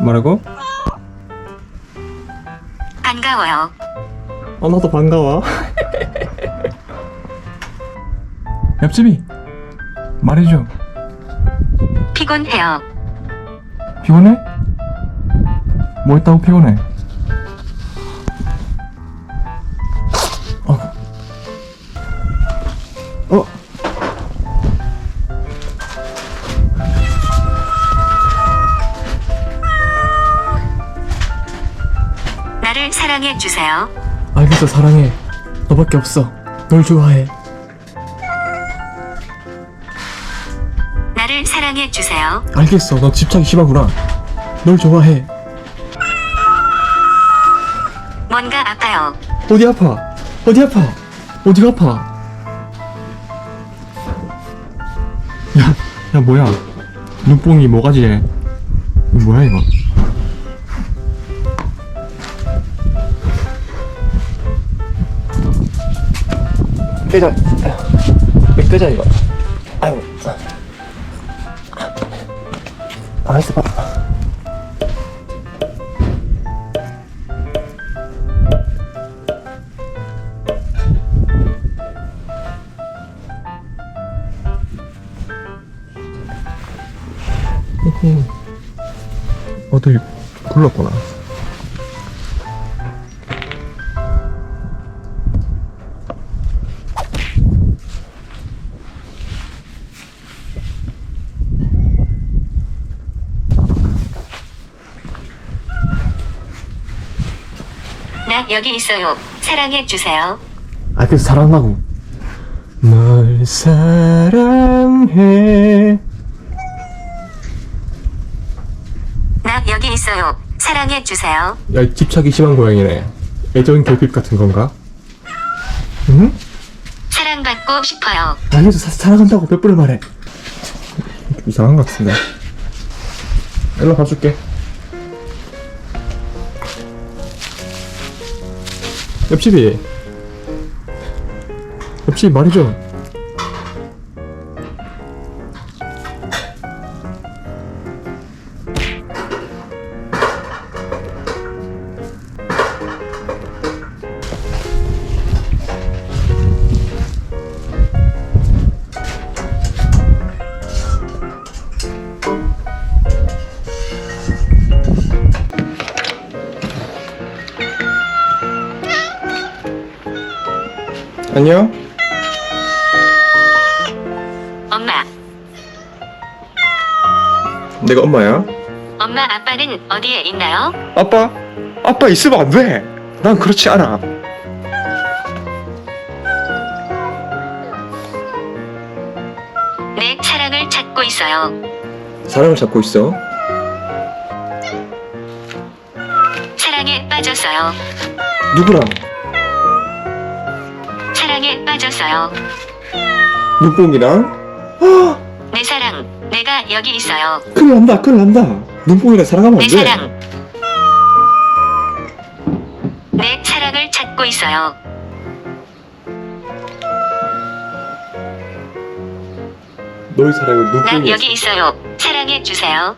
뭐라고? 반가워요. 어 나도 반가워 옆집이 말해줘 피곤해요. 피곤해? 뭐 했다고 피곤해? 나를 사랑해 주세요. 알겠어 사랑해. 너밖에 없어. 널 좋아해. 나를 사랑해 주세요. 알겠어 너 집착이 심하구나. 널 좋아해. 뭔가 아파요. 어디 아파? 어디 아파? 어디가 아파? 야, 야 뭐야? 눈뽕이 뭐가지래 이거 뭐야 이거 끄자. 끄자 이거? 아이고. 알았어 봐. 어딜 굴렀구나. 나 여기 있어요. 사랑해 주세요. 아, 그래서 사랑하고. 널 사랑해. 나 여기 있어요. 사랑해 주세요. 야, 이 집착이 심한 고양이네. 애정 결핍 같은 건가? 응? 사랑받고 싶어요. 아니서 사랑한다고 몇 번을 말해. 이상한 것 같은데. 일로 봐줄게. 옆집이. 옆집 말해줘. 안녕? 엄마, 내가 엄마야? 엄마 아빠는 어디에 있나요? 아빠? 아빠 있으면 안 돼. 난 그렇지 않아. 내 사랑을 찾고 있어요. 사랑을 찾고 있어. 사랑에 빠졌어요. 누구랑? 사랑에 빠졌어요. 눈뽕이랑? 내 사랑, 내가 여기 있어요. 큰일 난다, 큰일 난다. 눈뽕이랑 사랑하면 내안 돼. 사랑. 내 사랑을 찾고 있어요. 너의 사랑은 난 눈뽕이야. 여기 있어요. 사랑해 주세요.